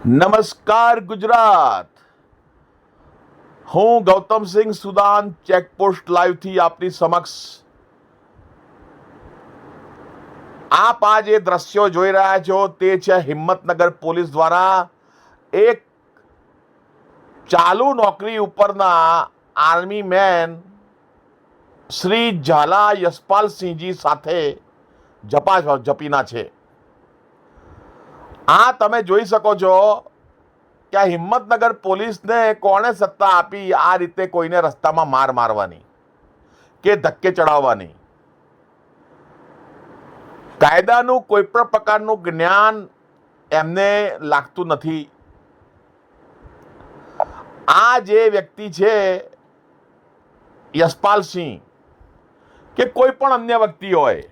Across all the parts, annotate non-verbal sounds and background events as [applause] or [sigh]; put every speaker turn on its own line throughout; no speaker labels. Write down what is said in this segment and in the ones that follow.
નમસ્કાર ગુજરાત. હું Gautamsinh Sudan checkpost લાઈવથી આપની સમક્ષ આપ આ જે દ્રશ્યો જોઈ રહ્યા છો તે છે હિંમતનગર પોલીસ દ્વારા એક ચાલુ નોકરી ઉપરના આર્મી મેન શ્રી ઝાલા યશપાલસિંહજી સાથે જપા જપીના છે. આ તમે જોઈ શકો છો કે આ હિંમતનગર પોલીસને કોણે સત્તા આપી? આ રીતે કોઈને રસ્તામાં માર મારવાની કે ધક્કે ચડાવવાની? કાયદાનું કોઈ પણ પ્રકારનું જ્ઞાન એમને લાગતું નથી. આ જે વ્યક્તિ છે, યશપાલસિંહ, કે કોઈ પણ અન્ય વ્યક્તિ હોય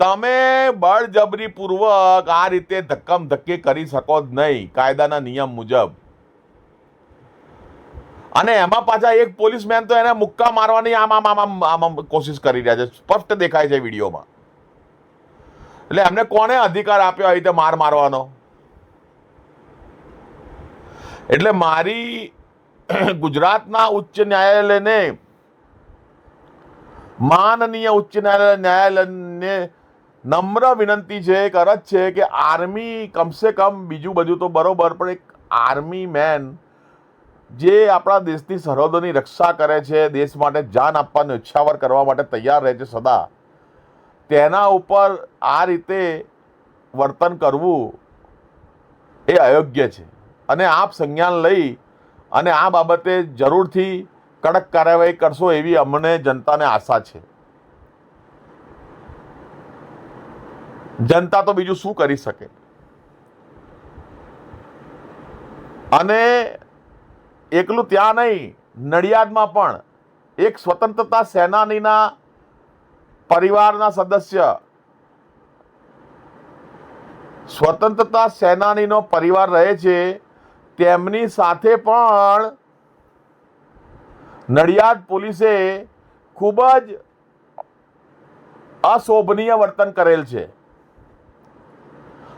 તમે બળજબરીપૂર્વક આ રીતે ધક્કમ ધક્કી કરી શકો જ નહીં, કાયદાના નિયમ મુજબ. અને એમાં પાછા એક પોલીસમેન તો એને મુક્કા મારવાની આમ આમ આમ આમ કોશિશ કરી રહ્યા છે. સ્પષ્ટ દેખાય છે વિડીયોમાં. એટલે એમને કોને અધિકાર આપ્યો આવી રીતે માર મારવાનો? એટલે મારી [clears throat] ગુજરાતના ઉચ્ચ ન્યાયાલયને, માનનીય ઉચ્ચ ન્યાયાલય ન્યાયાલયને નમ્ર વિનંતી છે, એક અરજ છે કે આર્મી કમસે કમ બીજું બધું તો બરોબર, પણ એક આર્મી મેન જે આપણા દેશની સરહદોની રક્ષા કરે છે, દેશ માટે જાન આપવાની ઉચ્છાવર કરવા માટે તૈયાર રહે છે સદા, તેના ઉપર આ રીતે વર્તન કરવું એ અયોગ્ય છે. અને આપ સંજ્ઞાન લઈ અને આ બાબતે જરૂરથી કડક કાર્યવાહી કરશો એવી અમને જનતાને આશા છે. જનતા તો બીજું શું કરી શકે? અને એકલું ત્યાં નહીં, નડિયાદમાં પણ એક સ્વતંત્રતા સેનાનીના પરિવારના સદસ્ય, સ્વતંત્રતા સેનાનીનો પરિવાર રહે છે, તેમની સાથે પણ નડિયાદ પોલીસે ખૂબ જ અશોભનીય વર્તન કરેલ છે.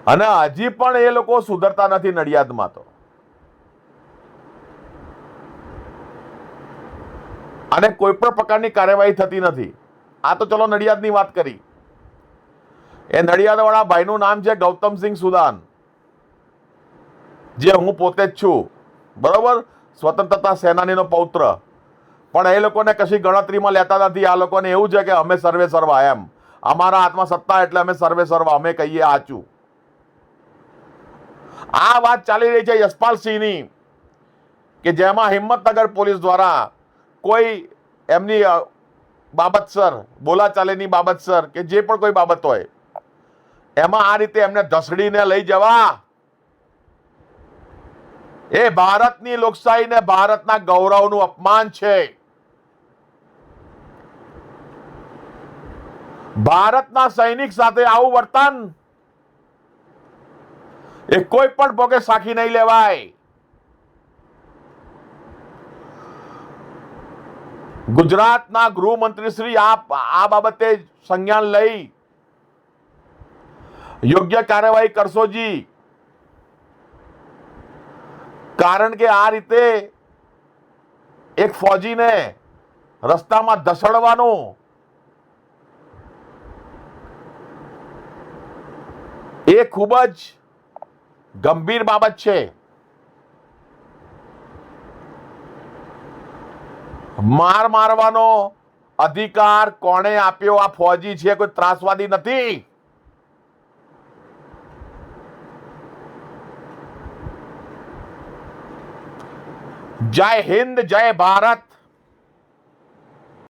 અને હજી પણ એ લોકો સુધરતા નથી નડિયાદમાં તો. અને કોઈ પણ પ્રકારની કાર્યવાહી થતી નથી. આ તો ચલો નડિયાદની વાત કરી. એ નડિયાદવાળા ભાઈનું નામ છે ગૌતમસિંહ સુદાન. જે હું પોતે જ છું. બરોબર? સ્વતંત્રતા સેનાનીનો પૌત્ર. પણ એ લોકોને કશી ગણતરીમાં લેતા નથી. આ લોકોને એવું છે કે અમે સર્વે સર્વા એમ. અમારા હાથમાં સત્તા એટલે અમે સર્વે સર્વા અમે કહીએ આચું આ વાત ચાલી રહી છે યશપાલસિંહની કે જેમાં હિંમતનગર પોલીસ દ્વારા કોઈ એમની બાબતસર બોલાચાલીની બાબતસર કે જે પણ કોઈ બાબત હોય, એમાં આ રીતે એમને ધસડીને લઈ જવા. એ ભારતની લોકશાહીને ભારતના ગૌરવનું અપમાન છે. ભારતના સૈનિક સાથે આવું વર્તન એ કોઈ પણ ભોગે સાખી નહીં લેવાય. ગુજરાતના ગૃહમંત્રી શ્રી આ આ બાબતે સંજ્ઞાન લઈ યોગ્ય કાર્યવાહી કરશો જી. કારણ કે આ રીતે એક ફોજીને રસ્તામાં ધસડવાનું એ ખૂબ જ ગંભીર બાબત છે. માર મારવાનો અધિકાર કોણે આપ્યો? આ ફોજી છે, કોઈ ત્રાસવાદી નથી. જય હિન્દ, જય ભારત.